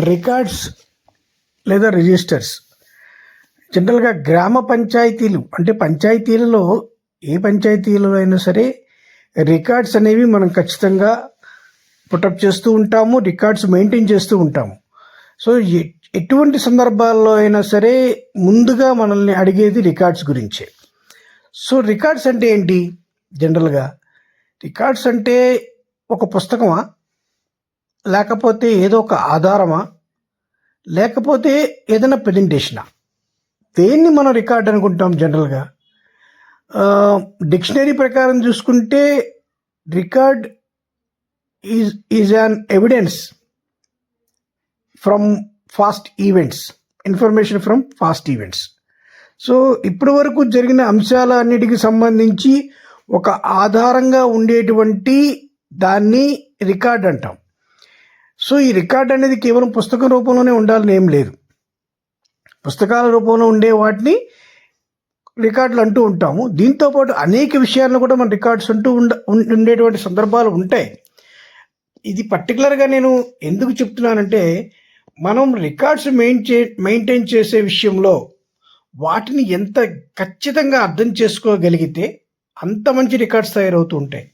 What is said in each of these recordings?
Records లేదా registers. జనరల్గా గ్రామ పంచాయతీలు అంటే పంచాయతీలలో ఏ పంచాయతీలలో అయినా సరే రికార్డ్స్ అనేవి మనం ఖచ్చితంగా పుటప్ చేస్తూ ఉంటాము రికార్డ్స్ మెయింటైన్ చేస్తూ ఉంటాము. సో ఎటువంటి సందర్భాల్లో అయినా సరే ముందుగా మనల్ని అడిగేది రికార్డ్స్ గురించే. సో రికార్డ్స్ అంటే ఏంటి? జనరల్గా రికార్డ్స్ అంటే ఒక పుస్తకమా? లేకపోతే ఏదో ఒక ఆధారమా? లేకపోతే ఏదైనా ప్రజెంటేషనా దేన్ని మనం రికార్డ్ అనుకుంటాం జనరల్గా డిక్షనరీ ప్రకారం చూసుకుంటే record is is an evidence from past events information from past events so ఇప్పటి వరకు జరిగిన అంశాలన్నిటికి సంబంధించి ఒక ఆధారంగా ఉండేటువంటి దాన్ని రికార్డ్ అంటాం. సో ఈ రికార్డ్ అనేది కేవలం పుస్తక రూపంలోనే ఉండాలని ఏం లేదు. పుస్తకాల రూపంలో ఉండే వాటిని రికార్డులు అంటూ ఉంటాము. దీంతో పాటు అనేక విషయాలను కూడా మన రికార్డ్స్ అంటూ ఉండ ఉం- ఉండేటువంటి సందర్భాలు ఉంటాయి. ఇది పర్టికులర్గా నేను ఎందుకు చెప్తున్నానంటే మనం రికార్డ్స్ మెయింటైన్ మెయింటైన్ చేసే విషయంలో వాటిని ఎంత ఖచ్చితంగా అర్థం చేసుకోగలిగితే అంత మంచి రికార్డ్స్ తయారవుతూ ఉంటాయి.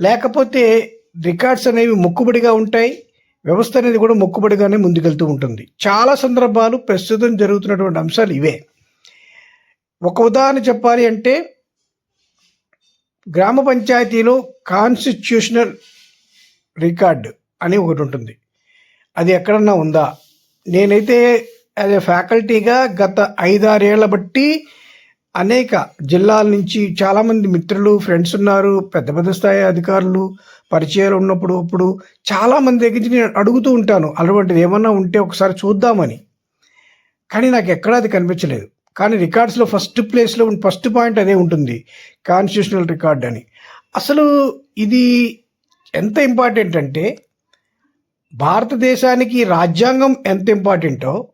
లేకపోతే రికార్డ్స్ అనేవి మొక్కుబడిగా ఉంటాయి. వ్యవస్థ అనేది కూడా మొక్కుబడిగానే ముందుకెళ్తూ ఉంటుంది. చాలా సందర్భాలు ప్రస్తుతం జరుగుతున్నటువంటి అంశాలు ఇవే. ఒక ఉదాహరణ చెప్పాలి అంటే గ్రామ పంచాయతీలో కాన్స్టిట్యూషనల్ రికార్డ్ అని ఒకటి ఉంటుంది. అది ఎక్కడన్నా ఉందా? నేనైతే యాజ్ ఎ ఫ్యాకల్టీగా గత ఐదారేళ్ళ బట్టి అనేక జిల్లాల నుంచి చాలామంది మిత్రులు ఫ్రెండ్స్ ఉన్నారు పెద్ద పెద్ద స్థాయి అధికారులు పరిచయాలు ఉన్నప్పుడు ఇప్పుడు చాలామంది దగ్గర నుంచి నేను అడుగుతూ ఉంటాను అటువంటిది ఏమన్నా ఉంటే ఒకసారి చూద్దామని. కానీ నాకు ఎక్కడా అది కనిపించలేదు. కానీ రికార్డ్స్లో ఫస్ట్ ప్లేస్లో ఫస్ట్ పాయింట్ అదే ఉంటుంది కాన్స్టిట్యూషనల్ రికార్డ్ అని. అసలు ఇది ఎంత ఇంపార్టెంట్ అంటే భారతదేశానికి రాజ్యాంగం ఎంత ఇంపార్టెంటో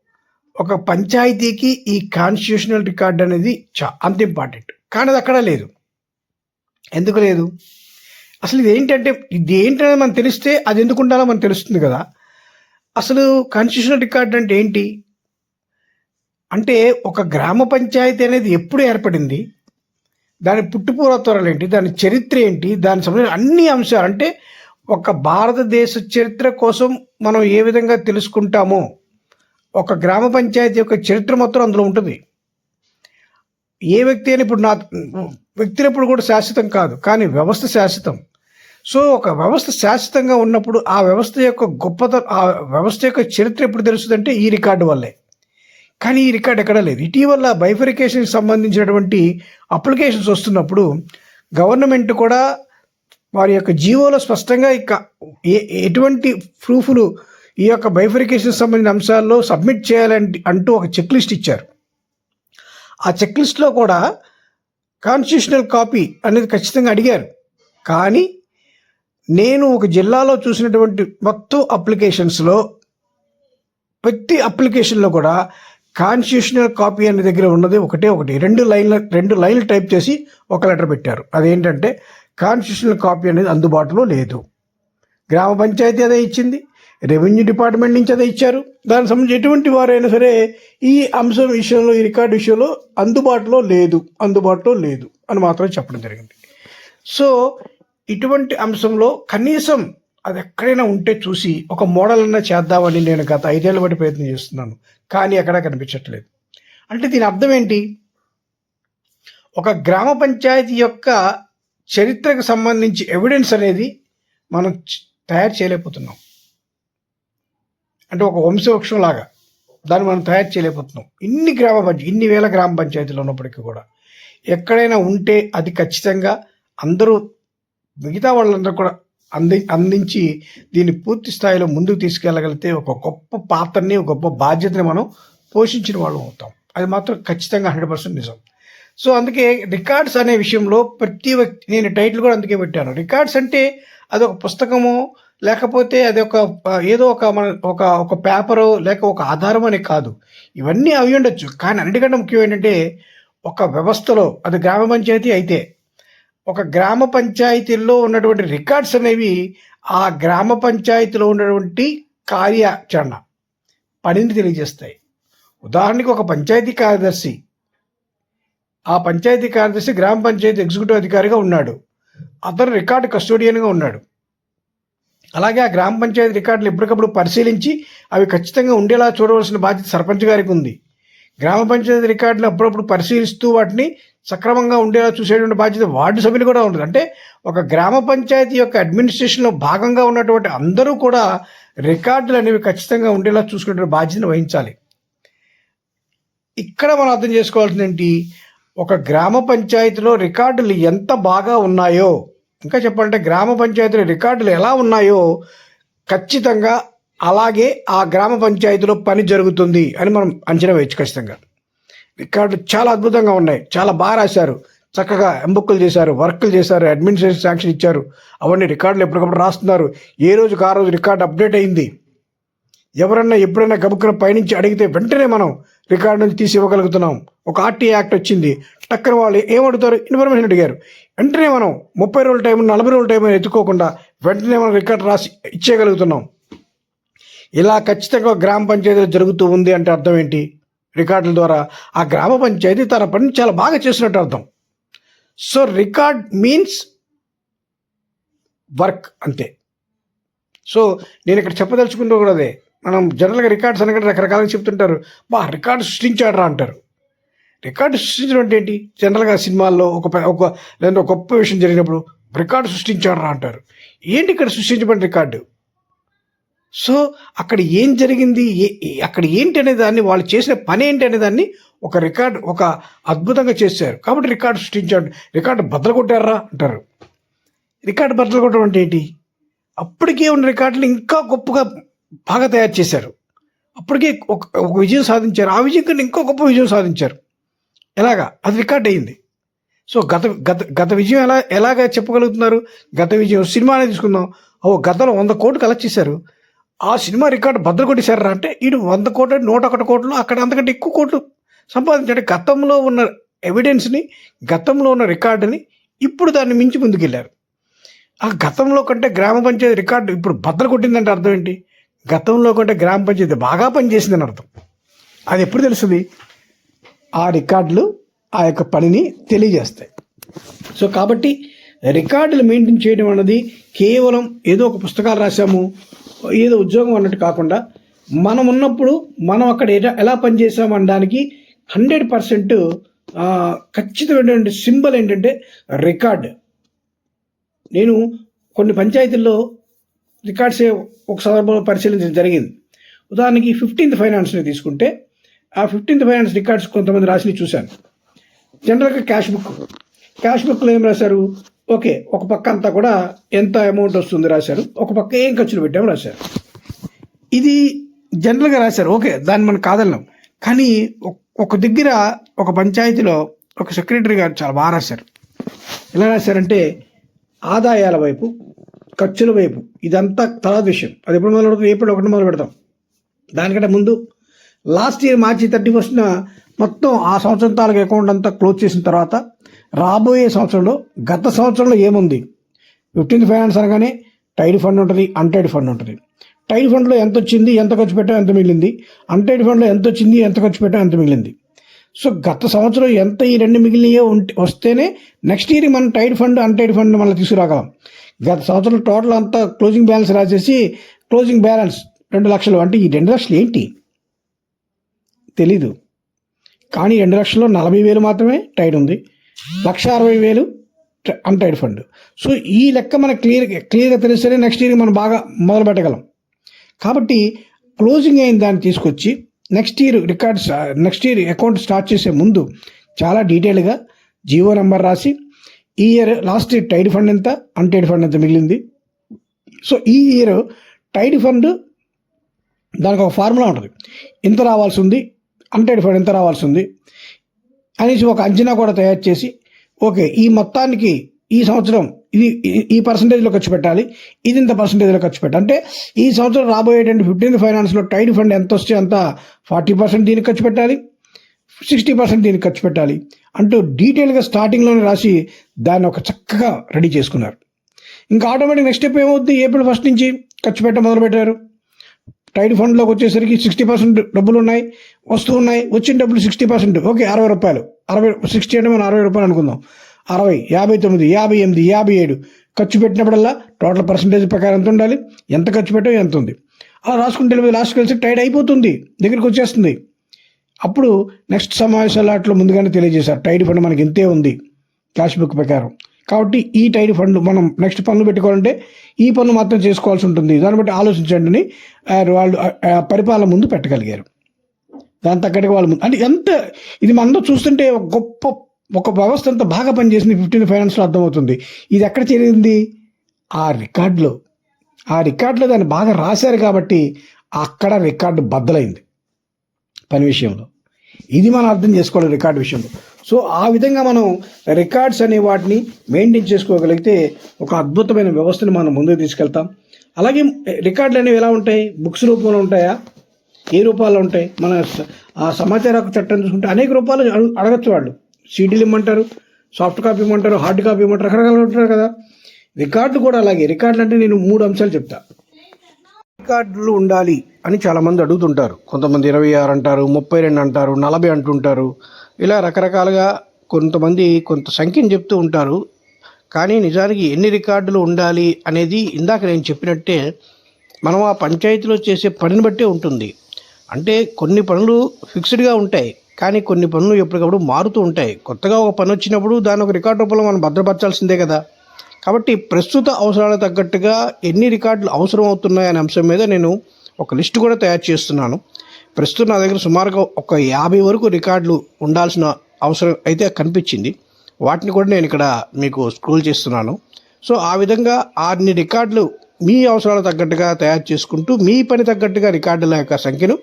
ఒక పంచాయతీకి ఈ కాన్స్టిట్యూషనల్ రికార్డ్ అనేది చా అంత ఇంపార్టెంట్. కానీ అది అక్కడ లేదు. ఎందుకు లేదు? అసలు ఇది ఏంటంటే ఇది ఏంటనేది మనం తెలిస్తే అది ఎందుకు ఉండాలో మనకు తెలుస్తుంది కదా. అసలు కాన్స్టిట్యూషనల్ రికార్డ్ అంటే ఏంటి? అంటే ఒక గ్రామ పంచాయతీ అనేది ఎప్పుడు ఏర్పడింది? దాని పుట్టుపూర్వత్వరాలు ఏంటి? దాని చరిత్ర ఏంటి? దానికి సంబంధించిన అన్ని అంశాలు. అంటే ఒక భారతదేశ చరిత్ర కోసం మనం ఏ విధంగా తెలుసుకుంటామో ఒక గ్రామ పంచాయతీ యొక్క చరిత్ర మొత్తం అందులో ఉంటుంది. ఏ వ్యక్తి అయినా ఇప్పుడు నా వ్యక్తినప్పుడు కూడా శాశ్వతం కాదు. కానీ వ్యవస్థ శాశ్వతం. సో ఒక వ్యవస్థ శాశ్వతంగా ఉన్నప్పుడు ఆ వ్యవస్థ యొక్క గొప్పత ఆ వ్యవస్థ యొక్క చరిత్ర ఎప్పుడు తెలుస్తుందంటే ఈ రికార్డు వల్లే. కానీ ఈ రికార్డు ఎక్కడా లేదు. ఇటీవల బైఫరికేషన్కి సంబంధించినటువంటి అప్లికేషన్స్ వస్తున్నప్పుడు గవర్నమెంట్ కూడా వారి యొక్క జీవోలో స్పష్టంగా ఇక ఏ- ఎటువంటి ప్రూఫ్లు ఈ యొక్క బైఫరికేషన్ సంబంధించిన అంశాల్లో సబ్మిట్ చేయాలంటే అంటూ ఒక చెక్ లిస్ట్ ఇచ్చారు. ఆ చెక్ లిస్ట్లో కూడా కాన్స్టిట్యూషనల్ కాపీ అనేది ఖచ్చితంగా అడిగారు. కానీ నేను ఒక జిల్లాలో చూసినటువంటి మొత్తం అప్లికేషన్స్లో ప్రతి అప్లికేషన్లో కూడా కాన్స్టిట్యూషనల్ కాపీ అనే దగ్గర ఉన్నది ఒకటే ఒకటి. రెండు లైన్ల రెండు లైన్లు టైప్ చేసి ఒక లెటర్ పెట్టారు. అదేంటంటే కాన్స్టిట్యూషనల్ కాపీ అనేది అందుబాటులో లేదు. గ్రామ పంచాయతీ అదే ఇచ్చింది. రెవెన్యూ డిపార్ట్మెంట్ నుంచి అదే ఇచ్చారు. దానికి సంబంధించి ఎటువంటి వారైనా సరే ఈ అంశం విషయంలో ఈ రికార్డు విషయంలో అందుబాటులో లేదు. అందుబాటులో లేదు అని మాత్రం చెప్పడం జరిగింది. సో ఇటువంటి అంశంలో కనీసం అది ఎక్కడైనా ఉంటే చూసి ఒక మోడల్ అన్నా చేద్దామని నేను గత ఐదేళ్ళ బట్టి ప్రయత్నం చేస్తున్నాను. కానీ ఎక్కడా కనిపించట్లేదు. అంటే దీని అర్థం ఏంటి? ఒక గ్రామ పంచాయతీ యొక్క చరిత్రకు సంబంధించి ఎవిడెన్స్ అనేది మనం తయారు చేయలేకపోతున్నాం. అంటే ఒక వంశవృక్షం లాగా దాన్ని మనం తయారు చేయలేకపోతున్నాం. ఇన్ని గ్రామ పంచాయతీ ఇన్ని వేల గ్రామ పంచాయతీలు ఉన్నప్పటికీ కూడా ఎక్కడైనా ఉంటే అది ఖచ్చితంగా అందరూ మిగతా వాళ్ళందరూ కూడా అంది అందించి దీన్ని పూర్తి స్థాయిలో ముందుకు తీసుకెళ్ళగలిగితే ఒక గొప్ప పాత్రని ఒక గొప్ప బాధ్యతని మనం పోషించిన వాళ్ళం అవుతాం. అది మాత్రం ఖచ్చితంగా హండ్రెడ్ పర్సెంట్ నిజం. సో అందుకే రికార్డ్స్ అనే విషయంలో ప్రతి వ్యక్తి నేను టైటిల్ కూడా అందుకే పెట్టాను. రికార్డ్స్ అంటే అది ఒక పుస్తకము లేకపోతే అది ఒక ఏదో ఒక మన ఒక ఒక పేపరు లేక ఒక ఆధారం అని కాదు. ఇవన్నీ అవి ఉండొచ్చు. కానీ అన్నిటికంటే ముఖ్యం ఏంటంటే ఒక వ్యవస్థలో అది గ్రామ పంచాయతీ అయితే ఒక గ్రామ పంచాయతీల్లో ఉన్నటువంటి రికార్డ్స్ అనేవి ఆ గ్రామ పంచాయతీలో ఉన్నటువంటి కార్యాచరణ పనిని తెలియజేస్తాయి. ఉదాహరణకి ఒక పంచాయతీ కార్యదర్శి ఆ పంచాయతీ కార్యదర్శి గ్రామ పంచాయతీ ఎగ్జిక్యూటివ్ అధికారిగా ఉన్నాడు. అతను రికార్డు కస్టోడియన్గా ఉన్నాడు. అలాగే ఆ గ్రామ పంచాయతీ రికార్డులు ఎప్పటికప్పుడు పరిశీలించి అవి ఖచ్చితంగా ఉండేలా చూడవలసిన బాధ్యత సర్పంచ్ గారికి ఉంది. గ్రామ పంచాయతీ రికార్డులు అప్పుడప్పుడు పరిశీలిస్తూ వాటిని సక్రమంగా ఉండేలా చూసేటువంటి బాధ్యత వార్డు సభ్యులు కూడా ఉంటుంది అంటే ఒక గ్రామ పంచాయతీ యొక్క అడ్మినిస్ట్రేషన్లో భాగంగా ఉన్నటువంటి అందరూ కూడా రికార్డులు అనేవి ఖచ్చితంగా ఉండేలా చూసుకునే బాధ్యతను వహించాలి. ఇక్కడ మనం అర్థం చేసుకోవాల్సింది ఏంటి? ఒక గ్రామ పంచాయతీలో రికార్డులు ఎంత బాగా ఉన్నాయో ఇంకా చెప్పాలంటే గ్రామ పంచాయతీలో రికార్డులు ఎలా ఉన్నాయో ఖచ్చితంగా అలాగే ఆ గ్రామ పంచాయతీలో పని జరుగుతుంది అని మనం అంచనా వేయచ్చు ఖచ్చితంగా. రికార్డులు చాలా అద్భుతంగా ఉన్నాయి. చాలా బాగా రాశారు. చక్కగా ఎంబుక్కులు చేశారు వర్కులు చేశారు అడ్మినిస్ట్రేషన్ శాంక్షన్ ఇచ్చారు. అవన్నీ రికార్డులు ఎప్పటికప్పుడు రాస్తున్నారు. ఏ రోజుకి ఆ రోజు రికార్డు అప్డేట్ అయింది? ఎవరన్నా ఎప్పుడైనా గబుక్కున పైనుంచి అడిగితే వెంటనే మనం రికార్డు నుంచి తీసి ఇవ్వగలుగుతున్నాం ఒక ఆర్టీ యాక్ట్ వచ్చింది. టక్కన వాళ్ళు ఏమడుగుతారు? ఇన్ఫర్మేషన్ అడిగారు. వెంటనే మనం ముప్పై రోజుల టైం నలభై రోజుల టైం ఎత్తుకోకుండా వెంటనే మనం రికార్డు రాసి ఇచ్చేయగలుగుతున్నాం. ఇలా ఖచ్చితంగా గ్రామ పంచాయతీలో జరుగుతూ ఉంది అంటే అర్థం ఏంటి? రికార్డుల ద్వారా ఆ గ్రామ పంచాయతీ తన పని చాలా బాగా చేసినట్టు అర్థం. సో రికార్డ్ మీన్స్ వర్క్ అంతే. సో నేను ఇక్కడ చెప్పదలుచుకుంటూ కూడా అదే. మనం జనరల్గా రికార్డ్స్ అనగా రకరకాలుగా చెప్తుంటారు. బా రికార్డు సృష్టించాడరా అంటారు. రికార్డు సృష్టించడం అంటే ఏంటి? జనరల్గా సినిమాల్లో ఒక ఒక లేదా ఒక గొప్ప విషయం జరిగినప్పుడు రికార్డు సృష్టించాడరా అంటారు. ఏంటి ఇక్కడ సృష్టించబడిన రికార్డు? సో అక్కడ ఏం జరిగింది? ఏ- అక్కడ ఏంటి అనే దాన్ని వాళ్ళు చేసిన పని ఏంటి అనే దాన్ని ఒక రికార్డ్ ఒక అద్భుతంగా చేశారు. కాబట్టి రికార్డు సృష్టించాడు. రికార్డు బద్దలు కొట్టారా? అంటారు. రికార్డు బద్దలు కొట్టడం అంటే ఏంటి? అప్పటికే ఉన్న రికార్డులు ఇంకా గొప్పగా బాగా తయారు చేశారు. అప్పటికే ఒక ఒక విజయం సాధించారు. ఆ విజయం కన్నా ఇంకో గొప్ప విజయం సాధించారు. ఎలాగా? అది రికార్డ్ అయింది. సో గత గత గత విజయం ఎలా ఎలాగా చెప్పగలుగుతున్నారు? గత విజయం సినిమానే తీసుకుందాం. ఓ గతంలో వంద కోట్లు కలెక్ట్ చేశారు. ఆ సినిమా రికార్డు బద్దలు కొట్టేశారా అంటే ఈయన వంద కోట్లు నూట ఒకటి కోట్లు అక్కడ అంతకంటే ఎక్కువ కోట్లు సంపాదించాడు. గతంలో ఉన్న ఎవిడెన్స్ని గతంలో ఉన్న రికార్డుని ఇప్పుడు దాన్ని మించి ముందుకెళ్ళారు. ఆ గతంలో కంటే గ్రామ పంచాయతీ రికార్డు ఇప్పుడు బద్దలు కొట్టిందంటే అర్థం ఏంటి? గతంలో కంటే గ్రామ పంచాయతీ బాగా పనిచేసిందని అర్థం. అది ఎప్పుడు తెలుస్తుంది? ఆ రికార్డులు ఆ యొక్క పనిని తెలియజేస్తాయి. సో కాబట్టి రికార్డులు మెయింటైన్ చేయడం అన్నది కేవలం ఏదో ఒక పుస్తకాలు రాసాము ఏదో ఉద్యోగం అన్నట్టు కాకుండా మనం ఉన్నప్పుడు మనం అక్కడ ఎలా పనిచేసాం అనడానికి హండ్రెడ్ పర్సెంట్ ఖచ్చితమైనటువంటి సింబల్ ఏంటంటే రికార్డ్. నేను కొన్ని పంచాయతీల్లో రికార్డ్సే ఒక సందర్భంలో పరిశీలించడం జరిగింది. ఉదాహరణకి ఫిఫ్టీన్త్ ఫైనాన్స్ని తీసుకుంటే ఆ ఫిఫ్టీన్త్ ఫైనాన్స్ రికార్డ్స్ కొంతమంది రాసి చూశాను. జనరల్గా క్యాష్ బుక్. క్యాష్ బుక్లో ఏం రాశారు? ఓకే ఒక పక్క అంతా కూడా ఎంత అమౌంట్ వస్తుంది రాశారు? ఒక పక్క ఏం ఖర్చులు పెట్టాము రాశారు. ఇది జనరల్గా రాశారు ఓకే దాన్ని మనం కాదన్నాం కానీ ఒక- ఒక దగ్గర ఒక పంచాయతీలో ఒక సెక్రటరీ గారు చాలా బాగా రాశారు. ఎలా రాశారంటే ఆదాయాల వైపు ఖర్చుల వైపు ఇదంతా తర్వాత విషయం. అది ఎప్పుడు మొదలు పెడతాం? ఏప్రిల్ ఒకటి మొదలు పెడతాం. దానికంటే ముందు లాస్ట్ ఇయర్ మార్చి థర్టీ ఫస్ట్న మొత్తం ఆ సంవత్సరం తాలూకు అకౌంట్ అంతా క్లోజ్ చేసిన తర్వాత రాబోయే సంవత్సరంలో గత సంవత్సరంలో ఏముంది? ఫిఫ్టీన్త్ ఫైనాన్స్ అనగానే టైడ్ ఫండ్ ఉంటుంది అన్టైడ్ ఫండ్ ఉంటుంది. టైడ్ ఫండ్లో ఎంత వచ్చింది ఎంత ఖర్చు పెట్టాం ఎంత మిగిలింది? అన్టైడ్ ఫండ్లో ఎంత వచ్చింది ఎంత ఖర్చు పెట్టాం ఎంత మిగిలింది? సో గత సంవత్సరం ఎంత ఈ రెండు మిగిలినయో ఉంటే వస్తేనే నెక్స్ట్ ఇయర్ మనం టైడ్ ఫండ్ అన్టైడ్ ఫండ్ మళ్ళీ తీసుకురాగలం. గత సంవత్సరం టోటల్ అంతా క్లోజింగ్ బ్యాలెన్స్ రాసేసి క్లోజింగ్ బ్యాలెన్స్ రెండు లక్షలు. అంటే ఈ రెండు లక్షలు ఏంటి? తెలీదు. కానీ రెండు లక్షల్లో నలభై వేలు మాత్రమే టైడ్ ఉంది. లక్ష అరవై వేలు అన్టైడ్ ఫండ్ సో ఈ లెక్క మనకు క్లియర్ క్లియర్గా తెలిస్తేనే నెక్స్ట్ ఇయర్ మనం బాగా మొదలు పెట్టగలం. కాబట్టి క్లోజింగ్ అయిన దాన్ని తీసుకొచ్చి next year records next year account start చేసే ముందు చాలా డీటెయిల్గా జియో నెంబర్ రాసి ఈ year last year tied fund ఎంత అన్టైడ్ ఫండ్ ఎంత మిగిలింది. సో ఈ ఇయర్ టైడ్ ఫండ్ దానికి ఒక ఫార్ములా ఉంటుంది. ఎంత రావాల్సి ఉంది అన్టైడ్ ఫండ్ ఎంత రావాల్సి ఉంది. అనేసి ఒక అంచనా కూడా తయారు చేసి ఓకే ఈ మొత్తానికి ఈ సంవత్సరం ఇది ఈ- పర్సంటేజ్లో ఖర్చు పెట్టాలి ఇది ఇంత పర్సంటేజ్లో ఖర్చు పెట్టాలి. అంటే ఈ సంవత్సరం రాబోయేటువంటి ఫిఫ్టీన్త్ ఫైనాన్స్లో టైడ్ ఫండ్ ఎంత వస్తే అంత ఫార్టీ పర్సెంట్ దీనికి ఖర్చు పెట్టాలి సిక్స్టీ పర్సెంట్ దీనికి ఖర్చు పెట్టాలి అంటూ డీటెయిల్గా స్టార్టింగ్లోనే రాసి దాన్ని ఒక చక్కగా రెడీ చేసుకున్నారు. ఇంకా ఆటోమేటిక్ నెక్స్ట్ స్టెప్ ఏమవుద్ది? ఏప్రిల్ ఫస్ట్ నుంచి ఖర్చు పెట్ట మొదలు పెట్టారు టైడ్ ఫండ్లోకి వచ్చేసరికి సిక్స్టీ పర్సెంట్ డబ్బులు ఉన్నాయి వస్తూ ఉన్నాయి వచ్చిన డబ్బులు సిక్స్టీ పర్సెంట్. ఓకే అరవై రూపాయలు. అరవై సిక్స్టీ అంటే మనం అరవై రూపాయలు అనుకుందాం. అరవై యాభై తొమ్మిది యాభై ఎనిమిది యాభై ఏడు. ఖర్చు పెట్టినప్పుడల్లా టోటల్ పర్సంటేజ్ ప్రకారం ఎంత ఉండాలి? ఎంత ఖర్చు పెట్టాం ఎంత ఉంది? అలా రాసుకుంటే లాస్ట్కి కలిసి టైడ్ అయిపోతుంది. దగ్గరికి వచ్చేస్తుంది. అప్పుడు నెక్స్ట్ సమావేశాల అట్లా ముందుగానే తెలియజేశారు. టైడ్ ఫండ్ మనకి ఇంతే ఉంది. క్యాష్ బుక్ ప్రకారం. కాబట్టి ఈ టైడ్ ఫండ్ మనం నెక్స్ట్ పనులు పెట్టుకోవాలంటే ఈ పనులు మాత్రం చేసుకోవాల్సి ఉంటుంది. దాన్ని బట్టి ఆలోచించండి వాళ్ళు పరిపాలన ముందు పెట్టగలిగారు. దాని తగ్గట్టుగా వాళ్ళు ముందు అంటే ఎంత ఇది మనందరూ చూస్తుంటే ఒక గొప్ప ఒక వ్యవస్థ అంత బాగా పనిచేసింది ఫిఫ్టీన్ ఫైనాన్స్లో అర్థమవుతుంది. ఇది ఎక్కడ చేరింది? ఆ రికార్డులో. ఆ రికార్డులో దాన్ని బాగా రాశారు కాబట్టి అక్కడ రికార్డు బద్దలైంది. పని విషయంలో. ఇది మనం అర్థం చేసుకోవాలి రికార్డు విషయంలో. సో ఆ విధంగా మనం రికార్డ్స్ అనే వాటిని మెయింటైన్ చేసుకోగలిగితే ఒక అద్భుతమైన వ్యవస్థను మనం ముందుకు తీసుకెళ్తాం. అలాగే రికార్డులు అనేవి ఎలా ఉంటాయి? బుక్స్ రూపంలో ఉంటాయా? ఏ రూపాల్లో ఉంటాయి? మన స- ఆ సమాచార హక్కు చట్టం చూసుకుంటే అనేక రూపాలు అడగచ్చు వాళ్ళు. సీడీలు ఇమ్మంటారు సాఫ్ట్ కాపీ ఇమ్మంటారు హార్డ్ కాపీ ఇమ్మంటారు రకరకాలు ఉంటారు కదా. రికార్డు కూడా అలాగే. రికార్డులు అంటే నేను మూడు అంశాలు చెప్తా. రికార్డులు ఉండాలి అని చాలామంది అడుగుతుంటారు. కొంతమంది ఇరవై ఆరు అంటారు ముప్పై రెండు అంటారు నలభై అంటుంటారు. ఇలా రకరకాలుగా కొంతమంది కొంత సంఖ్యను చెప్తూ ఉంటారు. కానీ నిజానికి ఎన్ని రికార్డులు ఉండాలి అనేది ఇందాక నేను చెప్పినట్టే మనం ఆ పంచాయతీలో చేసే పనిని బట్టే ఉంటుంది. అంటే కొన్ని పనులు ఫిక్స్డ్గా ఉంటాయి. కానీ కొన్ని పనులు ఎప్పటికప్పుడు మారుతూ ఉంటాయి. కొత్తగా ఒక పని వచ్చినప్పుడు దాని ఒక రికార్డు రూపంలో మనం భద్రపరచాల్సిందే కదా. కాబట్టి ప్రస్తుత అవసరాలకు తగ్గట్టుగా ఎన్ని రికార్డులు అవసరం అవుతున్నాయి అనే అంశం మీద నేను ఒక లిస్ట్ కూడా తయారు చేస్తున్నాను. ప్రస్తుతం నా దగ్గర సుమారుగా ఒక యాభై వరకు రికార్డులు ఉండాల్సిన అవసరం అయితే కనిపించింది. వాటిని కూడా నేను ఇక్కడ మీకు స్క్రోల్ చేస్తున్నాను. సో ఆ విధంగా అన్ని రికార్డులు మీ అవసరాలకు తగ్గట్టుగా తయారు చేసుకుంటూ మీ పని తగ్గట్టుగా రికార్డుల యొక్క సంఖ్యను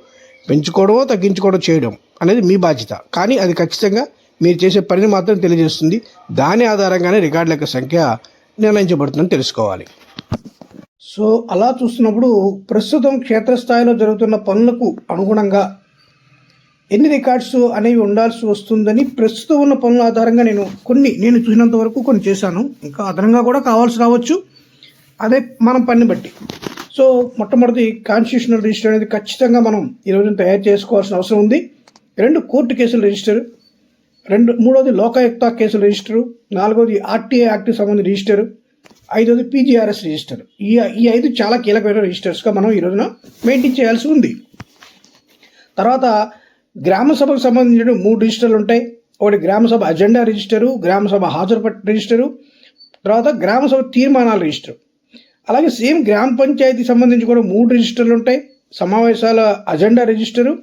పెంచుకోవడమో తగ్గించుకోవడం చేయడం అనేది మీ బాధ్యత. కానీ అది ఖచ్చితంగా మీరు చేసే పనిని మాత్రం తెలియజేస్తుంది. దాని ఆధారంగానే రికార్డుల యొక్క సంఖ్య నిర్ణయించబడుతుందని తెలుసుకోవాలి. సో అలా చూస్తున్నప్పుడు ప్రస్తుతం క్షేత్రస్థాయిలో జరుగుతున్న పనులకు అనుగుణంగా ఎన్ని రికార్డ్స్ అనేవి ఉండాల్సి వస్తుందని ప్రస్తుతం ఉన్న పనుల ఆధారంగా నేను కొన్ని నేను చూసినంత వరకు కొన్ని చేశాను. ఇంకా అదనంగా కూడా కావాల్సి రావచ్చు. అదే మనం పని బట్టి. సో మొట్టమొదటి కాన్స్టిట్యూషనల్ రిజిస్టర్ అనేది ఖచ్చితంగా మనం ఈ రోజున తయారు చేసుకోవాల్సిన అవసరం ఉంది. రెండు కోర్టు కేసుల రిజిస్టర్ రెండు మూడోది లోకాయుక్త కేసుల రిజిస్టరు నాలుగోది ఆర్టీఐ యాక్ట్కి సంబంధించిన రిజిస్టర్ ఐదోది పీజీఆర్ఎస్ రిజిస్టర్ ఈ ఈ ఐదు చాలా కీలకమైన రిజిస్టర్స్గా మనం ఈ రోజున మెయింటైన్ చేయాల్సి ఉంది. తర్వాత గ్రామ సభకు సంబంధించిన మూడు రిజిస్టర్లు ఉంటాయి. ఒకటి గ్రామసభ అజెండా రిజిస్టరు గ్రామసభ హాజరు రిజిస్టరు తర్వాత గ్రామసభ తీర్మానాల రిజిస్టర్ అలాగే సేమ్ గ్రామ పంచాయతీ సంబంధించి కూడా మూడు రిజిస్టర్లు ఉంటాయి. సమావేశాల అజెండా రిజిస్టరు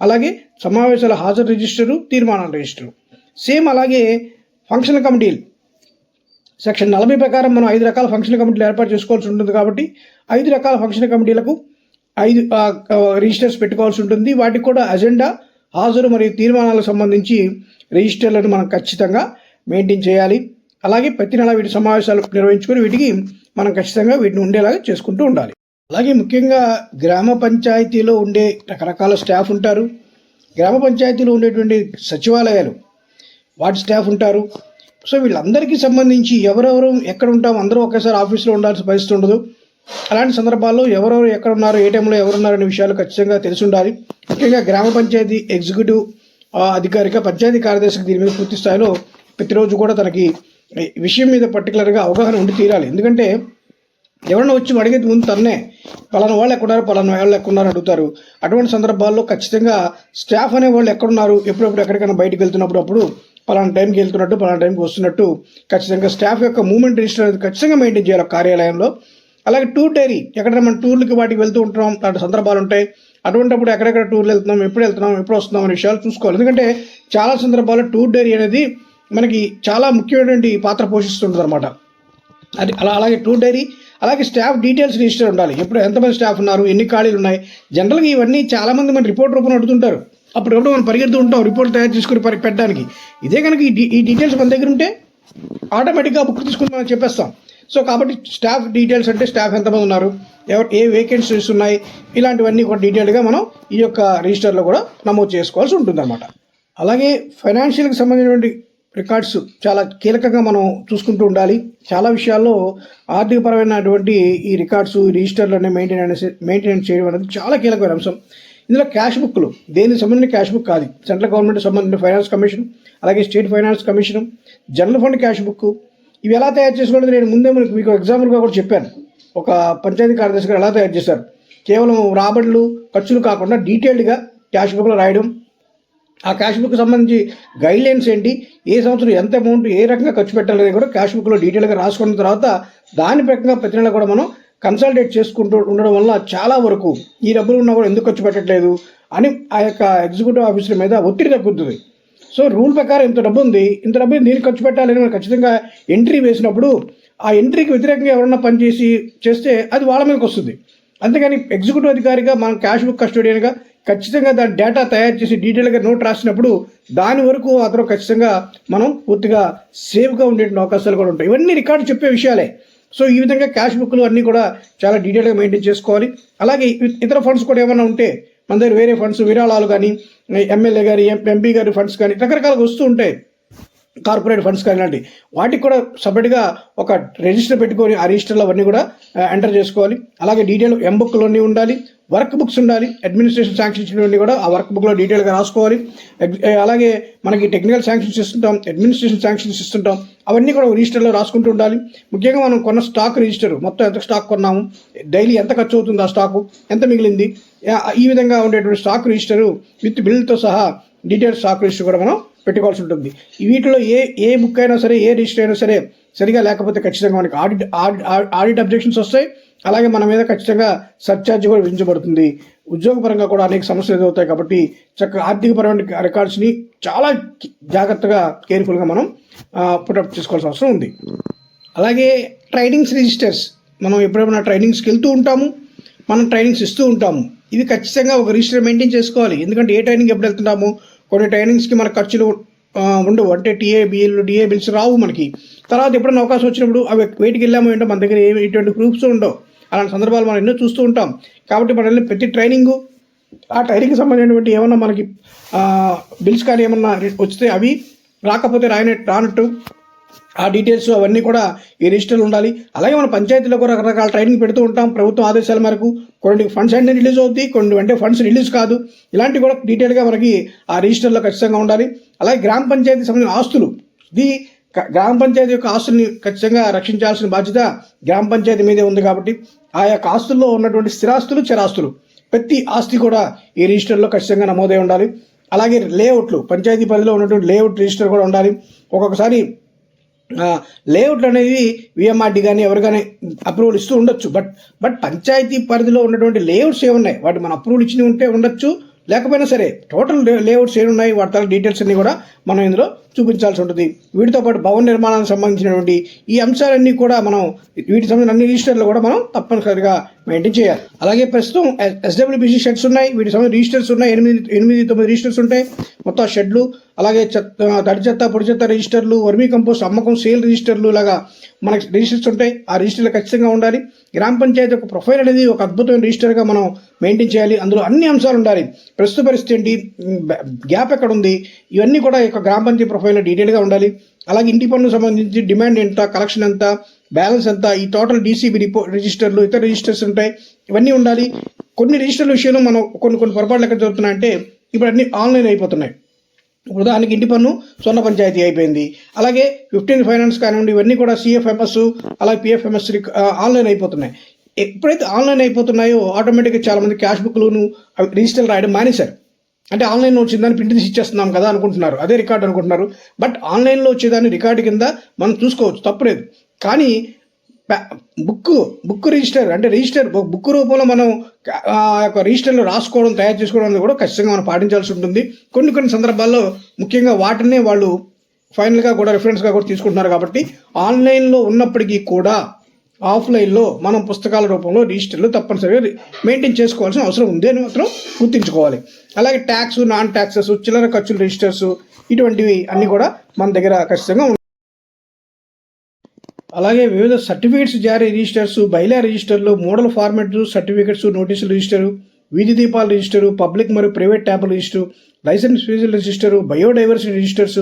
అలాగే సమావేశాల హాజరు రిజిస్టరు తీర్మానాల రిజిస్టరు సేమ్ అలాగే ఫంక్షన్ కమిటీలు సెక్షన్ నలభై ప్రకారం మనం ఐదు రకాల ఫంక్షన్ కమిటీలు ఏర్పాటు చేసుకోవాల్సి ఉంటుంది కాబట్టి ఐదు రకాల ఫంక్షన్ కమిటీలకు ఐదు రిజిస్టర్స్ పెట్టుకోవాల్సి ఉంటుంది. వాటికి కూడా అజెండా హాజరు మరియు తీర్మానాలకు సంబంధించి రిజిస్టర్లను మనం ఖచ్చితంగా మెయింటైన్ చేయాలి. అలాగే ప్రతి నెల వీటి సమావేశాలు నిర్వహించుకొని వీటికి మనం ఖచ్చితంగా వీటిని ఉండేలాగా చేసుకుంటూ ఉండాలి. అలాగే ముఖ్యంగా గ్రామ పంచాయతీలో ఉండే రకరకాల స్టాఫ్ ఉంటారు. గ్రామ పంచాయతీలో ఉండేటువంటి సచివాలయాలు వాటి స్టాఫ్ ఉంటారు. సో వీళ్ళందరికీ సంబంధించి ఎవరెవరు ఎక్కడ ఉంటాం అందరూ ఒకేసారి ఆఫీస్లో ఉండాల్సిన పరిస్థితి ఉండదు. అలాంటి సందర్భాల్లో ఎవరెవరు ఎక్కడ ఉన్నారు ఏ టైంలో ఎవరున్నారు అనే విషయాలు ఖచ్చితంగా తెలిసి ఉండాలి. ముఖ్యంగా గ్రామ పంచాయతీ ఎగ్జిక్యూటివ్ అధికారిక పంచాయతీ కార్యదర్శికి దీని మీద పూర్తి స్థాయిలో ప్రతిరోజు కూడా తనకి విషయం మీద పర్టికులర్గా అవగాహన ఉండి తీరాలి. ఎందుకంటే ఎవరన్నా వచ్చి అడిగేది ముందు తన్నే పలానా వాళ్ళు ఎక్కడున్నారు పలానా వాళ్ళు ఎక్కడున్నారు అడుగుతారు. అటువంటి సందర్భాల్లో ఖచ్చితంగా స్టాఫ్ అనే వాళ్ళు ఎక్కడున్నారు ఎప్పుడెప్పుడు ఎక్కడికైనా బయటకు వెళ్తున్నప్పుడు అప్పుడు పలానా టైంకి వెళ్తున్నట్టు పలానా టైంకి వస్తున్నట్టు ఖచ్చితంగా స్టాఫ్ యొక్క మూమెంట్ రిజిస్టర్ అనేది ఖచ్చితంగా మెయింటైన్ చేయాలి కార్యాలయంలో. అలాగే టూర్ డైరీ ఎక్కడైనా మనం టూర్లకి వాటికి వెళ్తూ ఉంటున్నాం అలాంటి సందర్భాలు ఉంటాయి. అటువంటిప్పుడు ఎక్కడెక్కడ టూర్లు వెళ్తున్నాం ఎప్పుడు వెళ్తున్నాం ఎప్పుడు వస్తున్నాం అనే విషయాలు చూసుకోవాలి. ఎందుకంటే చాలా సందర్భాల్లో టూర్ డైరీ అనేది మనకి చాలా ముఖ్యమైనటువంటి పాత్ర పోషిస్తుంటుంది అనమాట అది అలా అలాగే టూర్ డైరీ అలాగే స్టాఫ్ డీటెయిల్స్ రిజిస్టర్ ఉండాలి. ఎప్పుడు ఎంతమంది స్టాఫ్ ఉన్నారు ఎన్ని ఖాళీలు ఉన్నాయి. జనరల్గా ఇవన్నీ చాలామంది మన రిపోర్ట్ రూపంలో అడుగుతుంటారు. అప్పుడప్పుడు మనం పరిగెడుతూ ఉంటాం రిపోర్ట్ తయారు చేసుకుని పరి పెట్టడానికి. ఇదే కనుక ఈ ఈ డీటెయిల్స్ మన దగ్గర ఉంటే ఆటోమేటిక్గా బుక్ తీసుకుని మనం చెప్పేస్తాం. సో కాబట్టి స్టాఫ్ డీటెయిల్స్ అంటే స్టాఫ్ ఎంతమంది ఉన్నారు ఎవరు ఏ వేకెన్సీస్ ఉన్నాయి ఇలాంటివన్నీ కూడా డీటెయిల్గా మనం ఈ యొక్క రిజిస్టర్లో కూడా నమోదు చేసుకోవాల్సి ఉంటుంది అలాగే ఫైనాన్షియల్కి సంబంధించినటువంటి రికార్డ్స్ చాలా కీలకంగా మనం చూసుకుంటూ ఉండాలి. చాలా విషయాల్లో ఆర్థికపరమైనటువంటి ఈ రికార్డ్స్ ఈ రిజిస్టర్లు మెయింటెనెన్స్ మెయింటెనెన్స్ చేయడం అనేది చాలా కీలకమైన అంశం. ఇందులో క్యాష్ బుక్లు. దేనికి సంబంధించిన క్యాష్ బుక్ కాదు. సెంట్రల్ గవర్నమెంట్ సంబంధించిన ఫైనాన్స్ కమిషన్ అలాగే state finance commission general fund cash book. ఇవి ఎలా తయారు చేసుకోవడం నేను ముందే మీకు మీకు ఎగ్జాంపుల్గా కూడా చెప్పాను. ఒక పంచాయతీ కార్యదర్శి గారు ఎలా తయారు చేశారు? కేవలం రాబడులు ఖర్చులు కాకుండా డీటెయిల్డ్గా క్యాష్ బుక్లో రాయడం. ఆ క్యాష్ బుక్ సంబంధించి గైడ్ లైన్స్ ఏంటి? ఏ సంవత్సరం ఎంత అమౌంట్ ఏ రకంగా ఖర్చు పెట్టాలనేది కూడా క్యాష్ బుక్లో డీటెయిల్గా రాసుకున్న తర్వాత దాని ప్రకారంగా ప్రతి నెల కూడా మనం కన్సల్టేట్ చేసుకుంటూ ఉండడం వల్ల చాలా వరకు ఈ డబ్బులు ఉన్నా కూడా ఎందుకు ఖర్చు పెట్టట్లేదు అని ఆ యొక్క ఎగ్జిక్యూటివ్ ఆఫీసర్ మీద ఒత్తిడి తగ్గుతుంది. సో రూల్ ప్రకారం ఇంత డబ్బు ఉంది ఇంత డబ్బు దీనికి ఖర్చు పెట్టాలని మనం ఖచ్చితంగా ఎంట్రీ వేసినప్పుడు ఆ ఎంట్రీకి వ్యతిరేకంగా ఎవరన్నా పనిచేసి చేస్తే అది వాళ్ళ మీదకి వస్తుంది. అంతేగాని ఎగ్జిక్యూటివ్ అధికారిగా మనం క్యాష్ బుక్ కస్టోడియన్గా ఖచ్చితంగా దాని డేటా తయారు చేసి డీటెయిల్గా నోట్ రాసినప్పుడు దాని వరకు అతను ఖచ్చితంగా మనం పూర్తిగా సేఫ్గా ఉండే అవకాశాలు కూడా ఉంటాయి. ఇవన్నీ రికార్డు చెప్పే విషయాలే. సో ఈ విధంగా క్యాష్ బుక్లు అన్నీ కూడా చాలా డీటెయిల్గా మెయింటైన్ చేసుకోవాలి. అలాగే ఇతర ఫండ్స్ కూడా ఏమైనా ఉంటే మన దగ్గర వేరే ఫండ్స్ విరాళాలు కానీ ఎమ్మెల్యే గారి ఎంపీ గారి ఫండ్స్ కానీ రకరకాలుగా వస్తూ ఉంటాయి. కార్పొరేట్ ఫండ్స్ కానీ ఇలాంటి వాటికి కూడా సపరేట్గా ఒక రిజిస్టర్ పెట్టుకొని ఆ రిజిస్టర్లో అవన్నీ కూడా ఎంటర్ చేసుకోవాలి. అలాగే డీటెయిల్ ఎం బుక్లోని ఉండాలి. వర్క్ బుక్స్ ఉండాలి. అడ్మినిస్ట్రేషన్ శాంక్షన్ ఇచ్చినవన్నీ కూడా ఆ వర్క్ బుక్లో డీటెయిల్గా రాసుకోవాలి. అలాగే మనకి టెక్నికల్ శాంక్షన్స్ ఇస్తుంటాం అడ్మినిస్ట్రేషన్ శాంక్షన్స్ ఇస్తుంటాం. అవన్నీ కూడా రిజిస్టర్లో రాసుకుంటూ ఉండాలి. ముఖ్యంగా మనం కొన్న స్టాక్ రిజిస్టర్ మొత్తం ఎంత స్టాక్ కొన్నాము డైలీ ఎంత ఖర్చు అవుతుంది ఆ స్టాకు ఎంత మిగిలింది ఈ విధంగా ఉండేటువంటి స్టాక్ రిజిస్టరు విత్ బిల్తో సహా డీటెయిల్ స్టాక్ రిజిస్టర్ కూడా మనం పెట్టుకోవాల్సి ఉంటుంది. వీటిలో ఏ ఏ బుక్ అయినా సరే ఏ రిజిస్టర్ అయినా సరే సరిగా లేకపోతే ఖచ్చితంగా మనకి ఆడిట్ ఆడిట్ అబ్జెక్షన్స్ వస్తాయి. అలాగే మన మీద ఖచ్చితంగా సర్చార్జ్ కూడా విధించబడుతుంది. ఉద్యోగపరంగా కూడా అనేక సమస్యలు ఎదురవుతాయి కాబట్టి చక్కగా ఆర్థికపరమైన రికార్డ్స్ని చాలా జాగ్రత్తగా కేర్ఫుల్గా మనం పుటప్ చేసుకోవాల్సిన అవసరం ఉంది. అలాగే ట్రైనింగ్స్ రిజిస్టర్స్ మనం ఎప్పుడైనా ట్రైనింగ్స్కి వెళ్తూ ఉంటాము. మనం ట్రైనింగ్స్ ఇస్తూ ఉంటాము. ఇవి ఖచ్చితంగా ఒక రిజిస్టర్ మెయింటైన్ చేసుకోవాలి. ఎందుకంటే ఏ ట్రైనింగ్ ఎప్పుడు వెళ్తున్నాము? కొన్ని ట్రైనింగ్స్కి మన ఖర్చులు ఉండవు. అంటే టీఏ బిఎల్ డిఏ బిల్స్ రావు మనకి. తర్వాత ఎప్పుడైనా అవకాశం వచ్చినప్పుడు అవి వేటికి వెళ్ళామో ఏంటో మన దగ్గర ఏమి ఇటువంటి ప్రూఫ్స్ ఉండవు. అలాంటి సందర్భాలు మనం ఎన్నో చూస్తూ ఉంటాం. కాబట్టి మనం ప్రతి ట్రైనింగు ఆ ట్రైనింగ్కి సంబంధించినటువంటి ఏమన్నా మనకి బిల్స్ కానీ ఏమన్నా వస్తే అవి రాకపోతే రాయన రానట్టు ఆ డీటెయిల్స్ అవన్నీ కూడా ఈ రిజిస్టర్లు ఉండాలి. అలాగే మన పంచాయతీలో కూడా రకరకాల ట్రైనింగ్ పెడుతూ ఉంటాం. ప్రభుత్వం ఆదేశాల మేరకు కొన్ని ఫండ్స్ అంటే రిలీజ్ అవుతాయి కొన్ని అంటే ఫండ్స్ రిలీజ్ కాదు. ఇలాంటివి కూడా డీటెయిల్గా మనకి ఆ రిజిస్టర్లో ఖచ్చితంగా ఉండాలి. అలాగే గ్రామ పంచాయతీ సంబంధించిన ఆస్తులు. ఇది గ్రామ పంచాయతీ యొక్క ఆస్తుల్ని ఖచ్చితంగా రక్షించాల్సిన బాధ్యత గ్రామ పంచాయతీ మీదే ఉంది కాబట్టి ఆ యొక్క ఆస్తుల్లో ఉన్నటువంటి స్థిరాస్తులు చిరాస్తులు ప్రతి ఆస్తి కూడా ఈ రిజిస్టర్లో ఖచ్చితంగా నమోదై ఉండాలి. అలాగే లేఅవుట్లు పంచాయతీ పరిధిలో ఉన్నటువంటి లేఅవుట్ రిజిస్టర్ కూడా ఉండాలి. ఒక్కొక్కసారి లేఅవుట్లు అనేవి విఎంఆర్డి కానీ ఎవరు కానీ అప్రూవల్ ఇస్తూ ఉండొచ్చు. బట్ బట్ పంచాయతీ పరిధిలో ఉన్నటువంటి లేఅవుట్స్ ఏమున్నాయి? వాటి మనం అప్రూవల్ ఇచ్చినవి ఉంటే ఉండొచ్చు. లేకపోయినా సరే టోటల్ లేఅవుట్స్ ఏమున్నాయి? వాటి తాలూకు డీటెయిల్స్ అన్ని కూడా మనం ఇందులో చూపించాల్సి ఉంటుంది. వీటితో పాటు భవన నిర్మాణానికి సంబంధించినటువంటి ఈ అంశాలన్నీ కూడా మనం వీటి సంబంధించిన అన్ని రిజిస్టర్లు కూడా మనం తప్పనిసరిగా మెయింటైన్ చేయాలి. అలాగే ప్రస్తుతం ఎస్డబ్ల్యూబీసీ షెడ్స్ ఉన్నాయి. వీటి సంబంధించిన రిజిస్టర్స్ ఉన్నాయి. ఎనిమిది ఎనిమిది తొమ్మిది రిజిస్టర్స్ ఉంటాయి. మొత్తం షెడ్లు అలాగే చెత్త తడి చెత్త పొడి చెత్త రిజిస్టర్లు వర్మీ కంపోస్ట్ అమ్మకం సేల్ రిజిస్టర్లు లాగా మనకి రిజిస్టర్స్ ఉంటాయి. ఆ రిజిస్టర్లు ఖచ్చితంగా ఉండాలి. గ్రామ పంచాయతీ ఒక ప్రొఫైల్ అనేది ఒక అద్భుతమైన రిజిస్టర్గా మనం మెయింటైన్ చేయాలి. అందులో అన్ని అంశాలు ఉండాలి. ప్రస్తుత పరిస్థితి ఏంటి? గ్యాప్ ఎక్కడ ఉంది ఇవన్నీ కూడా ఈ యొక్క గ్రామ పంచాయతీ ప్రొఫైల్లో డీటెయిల్గా ఉండాలి. అలాగే ఇంటి పన్ను సంబంధించి డిమాండ్ ఎంత కలెక్షన్ ఎంత బ్యాలెన్స్ ఎంత ఈ టోటల్ డీసీబీ రిపో రిజిస్టర్లు ఇతర రిజిస్టర్స్ ఉంటాయి. ఇవన్నీ ఉండాలి. కొన్ని రిజిస్టర్ల విషయంలో మనం కొన్ని కొన్ని పొరపాట్లు ఎక్కడ జరుగుతున్నాయంటే ఇప్పుడు అన్ని ఆన్లైన్ అయిపోతున్నాయి. ఉదాహరణకి ఇంటి పన్ను సొన్న పంచాయతీ అయిపోయింది. అలాగే ఫిఫ్టీన్ ఫైనాన్స్ కానివ్వండి ఇవన్నీ కూడా సిఎఫ్ఎంఎస్ అలాగే పిఎఫ్ఎంఎస్ ఆన్లైన్ అయిపోతున్నాయి. ఎప్పుడైతే ఆన్లైన్ అయిపోతున్నాయో ఆటోమేటిక్గా చాలామంది క్యాష్ బుక్లను రిజిస్టర్ రాయడం మానేశారు. అంటే ఆన్లైన్లో వచ్చిందని ప్రింట్ తీసి ఇచ్చేస్తున్నాం కదా అనుకుంటున్నారు. అదే రికార్డ్ అనుకుంటున్నారు. బట్ ఆన్లైన్లో వచ్చేదాన్ని రికార్డు కింద మనం చూసుకోవచ్చు. తప్పులేదు. కానీ బుక్ బుక్ రిజిస్టర్ అంటే రిజిస్టర్ బుక్ రూపంలో మనం ఆ యొక్క రిజిస్టర్లో రాసుకోవడం తయారు చేసుకోవడం కూడా ఖచ్చితంగా మనం పాటించాల్సి ఉంటుంది. కొన్ని కొన్ని సందర్భాల్లో ముఖ్యంగా వాటినే వాళ్ళు ఫైనల్గా కూడా రిఫరెన్స్గా కూడా తీసుకుంటున్నారు కాబట్టి ఆన్లైన్లో ఉన్నప్పటికీ కూడా ఆఫ్లైన్లో మనం పుస్తకాల రూపంలో రిజిస్టర్లు తప్పనిసరిగా మెయింటైన్ చేసుకోవాల్సిన అవసరం ఉంది అని మాత్రం గుర్తుంచుకోవాలి. అలాగే ట్యాక్స్ నాన్ ట్యాక్సెస్ చిల్లర ఖర్చులు రిజిస్టర్స్ ఇటువంటివి అన్నీ కూడా మన దగ్గర ఖచ్చితంగా అలాగే వివిధ సర్టిఫికేట్స్ జారీ రిజిస్టర్స్ బైలా రిజిస్టర్లు మోడల్ ఫార్మాట్స్ సర్టిఫికేట్స్ నోటీసులు రిజిస్టరు వీధి దీపాల రిజిస్టరు పబ్లిక్ మరియు ప్రైవేట్ ట్యాబ్ల రిజిస్టరు లైసెన్స్ ఫీజుల రిజిస్టరు బయోడైవర్సిటీ రిజిస్టర్స్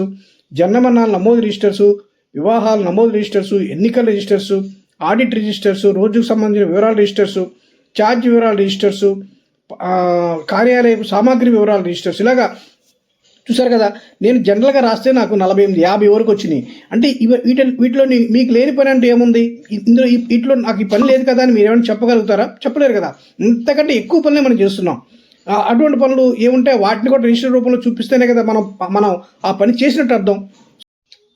జన్మమరణాల నమోదు రిజిస్టర్సు వివాహాల నమోదు రిజిస్టర్సు ఎన్నికల రిజిస్టర్సు ఆడిట్ రిజిస్టర్స్ రోజుకు సంబంధించిన వివరాల రిజిస్టర్స్ ఛార్జ్ వివరాల రిజిస్టర్స్ కార్యాలయం సామాగ్రి వివరాల రిజిస్టర్స్. ఇలాగా చూసారు కదా నేను జనరల్గా రాస్తే నాకు నలభై ఎనిమిది యాభై వరకు వచ్చినాయి. అంటే ఇవ వీటి వీటిలో మీకు లేని పని అంటే ఏముంది? ఇందులో వీటిలో నాకు ఈ పని లేదు కదా అని మీరు ఏమైనా చెప్పగలుగుతారా? చెప్పలేరు కదా. ఇంతకంటే ఎక్కువ పనులే మనం చేస్తున్నాం. ఆ, అటువంటి పనులు ఏముంటాయి వాటిని కూడా రిజిస్టర్ రూపంలో చూపిస్తేనే కదా మనం మనం ఆ పని చేసినట్టు అర్థం.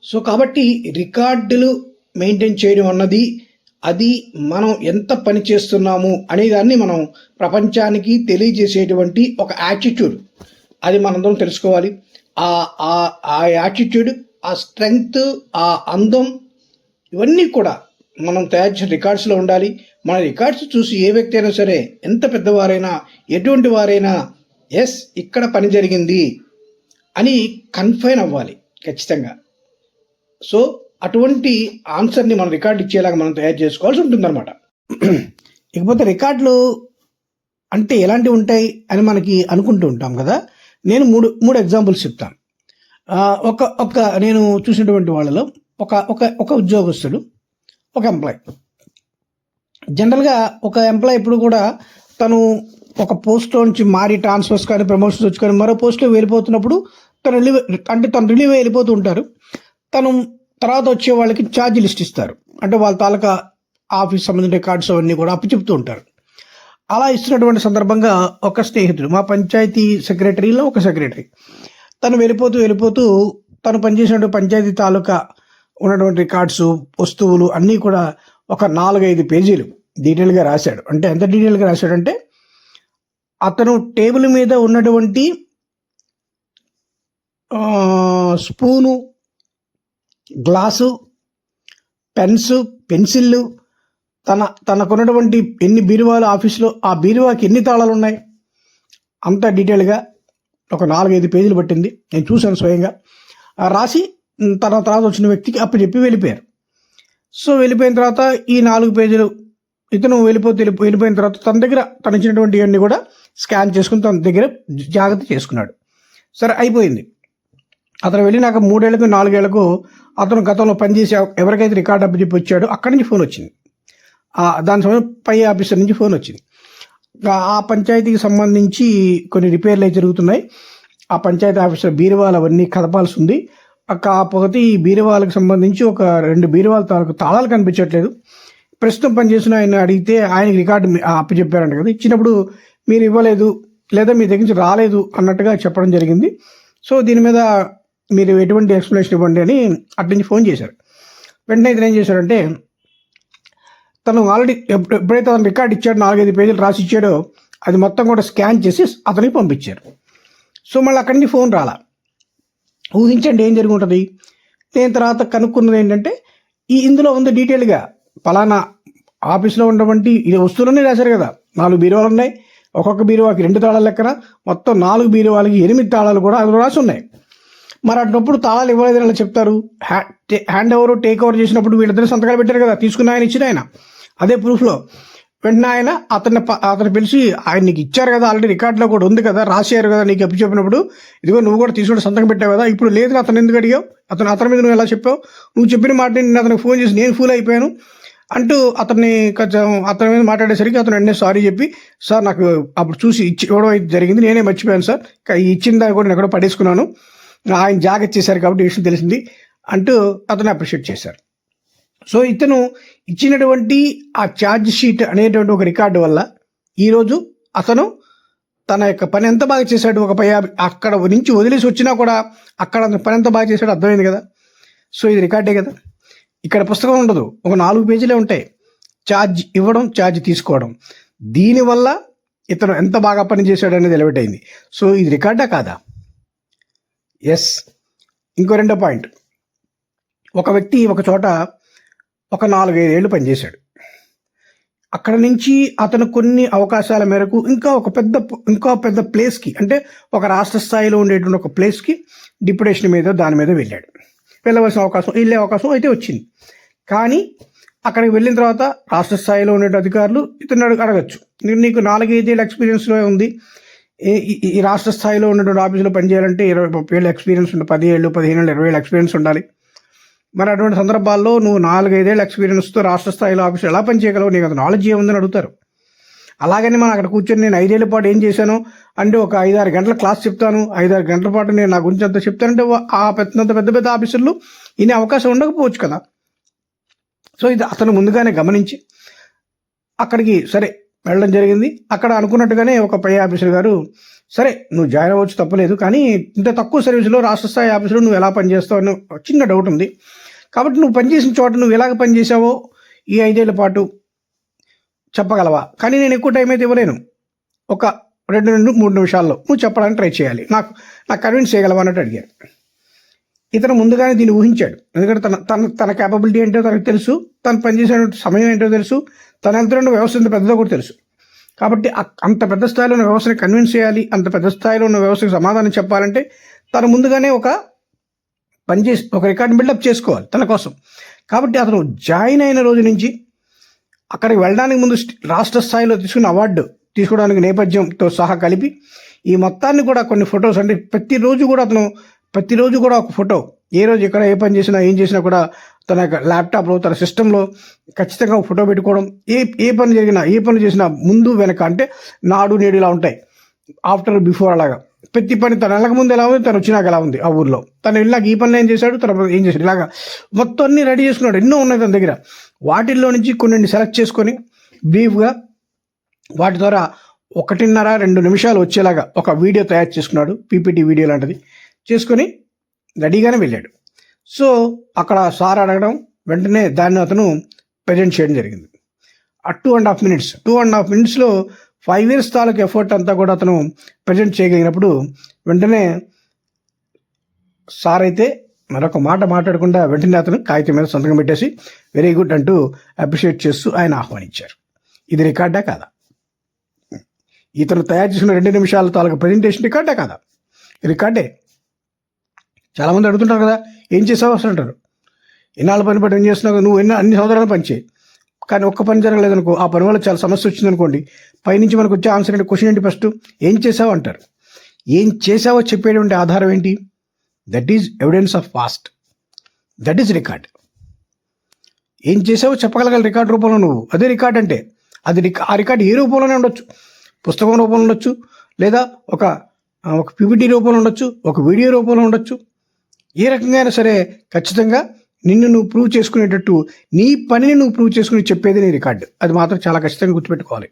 సో కాబట్టి రికార్డులు మెయింటైన్ చేయడం అన్నది అది మనం ఎంత పని చేస్తున్నాము అనేదాన్ని మనం ప్రపంచానికి తెలియజేసేటువంటి ఒక యాటిట్యూడ్ అది మనందరం తెలుసుకోవాలి. ఆ ఆ ఆ యాటిట్యూడ్ ఆ స్ట్రెంగ్త్ ఆ అందం ఇవన్నీ కూడా మనం తయారు చేసిన రికార్డ్స్లో ఉండాలి. మన రికార్డ్స్ చూసి ఏ వ్యక్తి అయినా సరే ఎంత పెద్దవారైనా ఎటువంటి వారైనా ఎస్ ఇక్కడ పని జరిగింది అని కన్ఫైన్ అవ్వాలి ఖచ్చితంగా. సో అటువంటి ఆన్సర్ని మనం రికార్డు ఇచ్చేలాగా మనం తయారు చేసుకోవాల్సి ఉంటుందన్నమాట. ఇకపోతే రికార్డులు అంటే ఎలాంటివి ఉంటాయి అని మనకి అనుకుంటూ ఉంటాం కదా. నేను మూడు మూడు ఎగ్జాంపుల్స్ చెప్తాను. ఒక ఒక నేను చూసినటువంటి వాళ్ళలో ఒక ఒక ఒక ఉద్యోగస్తుడు ఒక ఎంప్లాయ్ జనరల్గా ఒక ఎంప్లాయ్ ఇప్పుడు కూడా తను ఒక పోస్ట్లో నుంచి మారి ట్రాన్స్ఫర్స్ కానీ ప్రమోషన్స్ వచ్చి కానీ మరో పోస్ట్లో వెళ్ళిపోతున్నప్పుడు తను రిలీవ్ అంటే తను రిలీవ్ వెళ్ళిపోతూ ఉంటారు. తను తర్వాత వచ్చే వాళ్ళకి ఛార్జ్ లిస్ట్ ఇస్తారు. అంటే వాళ్ళ తాలూకా ఆఫీస్ సంబంధించిన రికార్డ్స్ అవన్నీ కూడా అప్పచెప్తూ ఉంటారు. అలా ఇస్తున్నటువంటి సందర్భంగా ఒక స్నేహితుడు మా పంచాయతీ సెక్రటరీలో ఒక సెక్రటరీ. తను వెళ్ళిపోతూ వెళ్ళిపోతూ తను పనిచేసినటువంటి పంచాయతీ తాలూకా ఉన్నటువంటి రికార్డ్స్ వస్తువులు అన్నీ కూడా ఒక నాలుగైదు పేజీలు డీటెయిల్గా రాశాడు. అంటే ఎంత డీటెయిల్గా రాశాడంటే అతను టేబుల్ మీద ఉన్నటువంటి స్పూను గ్లాసు పెన్స్ పెన్సిళ్ళు తన తనకున్నటువంటి ఎన్ని బీరువాలు ఆఫీస్లో ఆ బీరువాకి ఎన్ని తాళాలు ఉన్నాయి అంత డీటెయిల్గా ఒక నాలుగైదు పేజీలు పట్టింది. నేను చూశాను స్వయంగా. రాసి తన తర్వాత వచ్చిన వ్యక్తికి అప్పు చెప్పి వెళ్ళిపోయారు. సో వెళ్ళిపోయిన తర్వాత ఈ నాలుగు పేజీలు ఇతను వెళ్ళిపోతే వెళ్ళిపోయిన తర్వాత తన దగ్గర తను ఇచ్చినటువంటి కూడా స్కాన్ చేసుకుని తన దగ్గర జాగ్రత్త చేసుకున్నాడు. సరే అయిపోయింది. అతను వెళ్ళినాక మూడేళ్ళకు నాలుగేళ్ళకు అతను గతంలో పనిచేసి ఎవరికైతే రికార్డ్ అప్పు చెప్పి వచ్చాడో అక్కడి నుంచి ఫోన్ వచ్చింది. దాని సమయం పై ఆఫీసర్ నుంచి ఫోన్ వచ్చింది. ఆ- పంచాయతీకి సంబంధించి కొన్ని రిపేర్లు అయితే జరుగుతున్నాయి. ఆ పంచాయతీ ఆఫీసర్ బీరువాలు అవన్నీ కదపాల్సి ఉంది ఆ కాకపోతే ఈ బీరువాలకు సంబంధించి ఒక రెండు బీరువాల తాలూకు తాళాలు కనిపించట్లేదు. ప్రస్తుతం పనిచేసిన ఆయన అడిగితే ఆయనకి రికార్డు అప్పచెప్పారంట కదా. ఇచ్చినప్పుడు మీరు ఇవ్వలేదు లేదా మీ దగ్గర నుంచి రాలేదు అన్నట్టుగా చెప్పడం జరిగింది. సో దీని మీద మీరు ఎటువంటి ఎక్స్ప్లెనేషన్ ఇవ్వండి అని అటు నుంచి ఫోన్ చేశారు. వెంటనే ఇతను ఏం చేశారంటే తను ఆల్రెడీ ఎప్పుడైతే తను రికార్డ్ ఇచ్చాడో నాలుగైదు పేజీలు రాసి ఇచ్చాడో అది మొత్తం కూడా స్కాన్ చేసి అతనికి పంపించారు. సో మళ్ళీ అక్కడి నుంచి ఫోన్ రాలా. ఊహించండి ఏం జరిగి ఉంటుంది నేను తర్వాత కనుక్కున్నది ఏంటంటే ఈ ఇందులో ఉంది డీటెయిల్గా పలానా ఆఫీస్లో ఉన్నటువంటి ఇది వస్తువులన్నీ రాశారు కదా. నాలుగు బీరువాలు ఉన్నాయి. ఒక్కొక్క బీరువాకి రెండు తాళాలు లెక్కన మొత్తం నాలుగు బీరువాలకి ఎనిమిది తాళాలు కూడా అందులో రాసి ఉన్నాయి. మరి అటునప్పుడు తాళాలు ఇవ్వలేదని అలా చెప్తారు. టే- హ్యాండ్ ఓవర్ టేక్ ఓవర్ చేసినప్పుడు వీళ్ళిద్దరు సంతకాలు పెట్టారు కదా తీసుకున్న ఆయన ఇచ్చిన ఆయన. అదే ప్రూఫ్లో వెంటనే ఆయన అతన్ని ప- అతను పిలిచి ఆయన నీకు ఇచ్చారు కదా ఆల్రెడీ రికార్డులో కూడా ఉంది కదా రాశారు కదా నీకు అప్పు చెప్పినప్పుడు. ఇదిగో నువ్వు కూడా తీసుకుంటే సంతకం పెట్టావు కదా ఇప్పుడు లేదు అతను ఎందుకు అడిగావు? అతను అతని మీద నువ్వు ఎలా చెప్పావు? నువ్వు చెప్పిన మాట నేను అతనికి ఫోన్ చేసి నేను ఫూల్ అయిపోయాను అంటూ అతన్ని కొంచెం అతని మీద మాట్లాడేసరికి అతను వెంటనే సారీ చెప్పి సార్ నాకు అప్పుడు చూసి ఇచ్చి ఇవ్వడం జరిగింది నేనే మర్చిపోయాను సార్. ఇచ్చిన దాన్ని కూడా నేను ఎక్కడో పడేసుకున్నాను. ఆయన జాగ్రత్త చేశారు కాబట్టి విషయం తెలిసింది అంటూ అతను అప్రిషియేట్ చేశారు. సో ఇతను ఇచ్చినటువంటి ఆ ఛార్జ్ షీట్ అనేటువంటి ఒక రికార్డు వల్ల ఈరోజు అతను తన యొక్క పని ఎంత బాగా చేశాడు ఒక పై అక్కడ నుంచి వదిలేసి వచ్చినా కూడా అక్కడ పని ఎంత బాగా చేశాడు అర్థమైంది కదా. సో ఇది రికార్డే కదా. ఇక్కడ పుస్తకం ఉండదు ఒక నాలుగు పేజీలే ఉంటాయి. ఛార్జ్ ఇవ్వడం ఛార్జ్ తీసుకోవడం. దీనివల్ల ఇతను ఎంత బాగా పనిచేశాడు అనేది ఎలివేట్ సో ఇది రికార్డా కాదా? ఎస్ ఇంకో రెండో పాయింట్. ఒక వ్యక్తి ఒక చోట ఒక నాలుగైదేళ్ళు పనిచేశాడు. అక్కడ నుంచి అతను కొన్ని అవకాశాల మేరకు ఇంకా ఒక పెద్ద ఇంకా పెద్ద ప్లేస్కి అంటే ఒక రాష్ట్ర స్థాయిలో ఉండేటువంటి ఒక ప్లేస్కి డిప్యుటేషన్ మీద దాని మీద వెళ్ళాడు. వెళ్ళవలసిన అవకాశం వెళ్ళే అవకాశం అయితే వచ్చింది. కానీ అక్కడికి వెళ్ళిన తర్వాత రాష్ట్ర స్థాయిలో ఉండే అధికారులు ఇతను అడగ- అడగచ్చు. నీకు నాలుగైదేళ్ళ ఎక్స్పీరియన్స్లో ఉంది. ఈ- ఈ- రాష్ట్ర స్థాయిలో ఉన్నటువంటి ఆఫీసులో పనిచేయాలంటే ఇరవై ముప్పై ఏళ్ళు ఎక్స్పీరియన్స్ ఉండాలి పది ఏళ్ళు పదిహేను ఏళ్ళు ఇరవై ఏళ్ళు ఎక్స్పీరియన్స్ ఉండాలి. మరి అటువంటి సందర్భాల్లో నువ్వు నాలుగైదేళ్ళ ఎక్స్పీరియన్స్తో రాష్ట్ర స్థాయిలో ఆఫీసు ఎలా పనిచేయగలవు? నీకు అంత నాలెడ్జ్ ఏముందని అడుగుతారు. అలాగని మనం అక్కడ కూర్చొని నేను ఐదేళ్ళ పాటు ఏం చేశాను? అంటే ఒక ఐదారు గంటల క్లాస్ చెప్తాను. ఐదారు గంటల పాటు నేను నా గురించి అంత చెప్తానంటే ఆ పెద్ద పెద్ద పెద్ద ఆఫీసుల్లో ఇనే అవకాశం ఉండకపోవచ్చు కదా. సో ఇది అతను ముందుగానే గమనించి అక్కడికి సరే వెళ్ళడం జరిగింది. అక్కడ అనుకున్నట్టుగానే ఒక పై ఆఫీసర్ గారు సరే నువ్వు జాయిన్ అవ్వచ్చు తప్పలేదు కానీ ఇంత తక్కువ సర్వీసులో రాష్ట్ర స్థాయి ఆఫీసులో నువ్వు ఎలా పనిచేస్తావు? అని చిన్న డౌట్ ఉంది. కాబట్టి నువ్వు పనిచేసిన చోట నువ్వు ఎలాగ పనిచేసావో ఈ ఐదేళ్ళ పాటు చెప్పగలవా? కానీ నేను ఎక్కువ టైం అయితే ఇవ్వలేను. ఒక రెండు రెండు మూడు నిమిషాల్లో నువ్వు చెప్పడానికి ట్రై చేయాలి. నాకు నాకు కన్విన్స్ చేయగలవా అన్నట్టు అడిగారు. ఇతను ముందుగానే దీన్ని ఊహించాడు. ఎందుకంటే తన తన తన క్యాపబిలిటీ ఏంటో తనకు తెలుసు. తను పనిచేసే సమయం ఏంటో తెలుసు. తన వెళ్తున్న వ్యవస్థ ఎంత పెద్దదో కూడా తెలుసు. కాబట్టి అంత పెద్ద స్థాయిలో ఉన్న వ్యవస్థని కన్విన్స్ చేయాలి. అంత పెద్ద స్థాయిలో ఉన్న వ్యవస్థకి సమాధానం చెప్పాలంటే తను ముందుగానే ఒక పని చేసి ఒక రికార్డ్ బిల్డప్ చేసుకోవాలి తన కోసం. కాబట్టి అతను జాయిన్ అయిన రోజు నుంచి అక్కడికి వెళ్ళడానికి ముందు రాష్ట్ర స్థాయిలో తీసుకున్న అవార్డు తీసుకోవడానికి నేపథ్యంతో సహా కలిపి ఈ మొత్తాన్ని కూడా కొన్ని ఫొటోస్ అంటే ప్రతిరోజు కూడా అతను ప్రతిరోజు కూడా ఒక ఫోటో. ఏ రోజు ఎక్కడ ఏ పని చేసినా ఏం చేసినా కూడా తన యొక్క ల్యాప్టాప్లో తన సిస్టంలో ఖచ్చితంగా ఒక ఫోటో పెట్టుకోవడం. ఏ ఏ పని జరిగినా ఏ పని చేసినా ముందు వెనక అంటే నాడు నేడు ఇలా ఉంటాయి. ఆఫ్టర్ బిఫోర్ అలాగా. ప్రతి పని తన వెళ్ళక ముందు ఎలా ఉంది తను వచ్చినాక ఎలా ఉంది ఆ ఊర్లో. తను వెళ్ళాక ఈ పనులు ఏం చేశాడు తన ఏం చేశాడు. ఇలాగా మొత్తం అన్ని రెడీ చేసుకున్నాడు. ఎన్నో ఉన్నాయి తన దగ్గర. వాటిల్లో నుంచి కొన్ని సెలెక్ట్ చేసుకొని బ్రీఫ్గా వాటి ద్వారా ఒకటిన్నర రెండు నిమిషాలు వచ్చేలాగా ఒక వీడియో తయారు చేసుకున్నాడు. పీపీటీ వీడియో లాంటిది. చేసుకొని రెడీగానే వెళ్ళాడు. సో అక్కడ సార్ అడగడం వెంటనే దాన్ని అతను ప్రజెంట్ చేయడం జరిగింది. ఆ two and half minutes two and half మినిట్స్లో ఫైవ్ ఇయర్స్ తాలూకు ఎఫర్ట్ అంతా కూడా అతను ప్రజెంట్ చేయగలిగినప్పుడు వెంటనే సార్ అయితే మరొక మాట మాట్లాడకుండా వెంటనే అతను కాగితం మీద సంతకం పెట్టేసి వెరీ గుడ్ అంటూ అప్రిషియేట్ చేస్తూ ఆయన ఆహ్వానించారు. ఇది రికార్డా కాదా? ఇతను తయారు చేసిన రెండు నిమిషాల తాలూకు ప్రజెంటేషన్ రికార్డా కాదా? రికార్డే. చాలామంది అడుగుతుంటారు కదా ఏం చేసావు అసలు అంటారు. ఎన్నాళ్ళ పని పట్టి ఏం చేస్తున్నావు నువ్వు ఎన్నో అన్ని సంవత్సరాలు పని చేయి. కానీ ఒక్క పని జరగలేదనుకో ఆ పని వల్ల చాలా సమస్య వచ్చిందనుకోండి పైనుంచి మనకు వచ్చే ఆన్సర్ ఏంటి క్వశ్చన్ ఏంటి ఫస్ట్ ఏం చేసావు అంటారు. ఏం చేసావో చెప్పేటువంటి ఆధారం ఏంటి? That is evidence of past that is record ఏం చేసావో చెప్పగలగాలి రికార్డ్ రూపంలో నువ్వు. అదే రికార్డ్ అంటే అది రిక- ఆ రికార్డ్ ఏ రూపంలోనే ఉండొచ్చు. పుస్తకం రూపంలో ఉండొచ్చు లేదా ఒక ఒక పిపిటి రూపంలో ఉండొచ్చు ఒక వీడియో రూపంలో ఉండొచ్చు ఏ రకంగా అయినా సరే ఖచ్చితంగా నిన్ను నువ్వు ప్రూవ్ చేసుకునేటట్టు నీ పనిని నువ్వు ప్రూవ్ చేసుకుని చెప్పేది నీ రికార్డు అది మాత్రం చాలా ఖచ్చితంగా గుర్తుపెట్టుకోవాలి.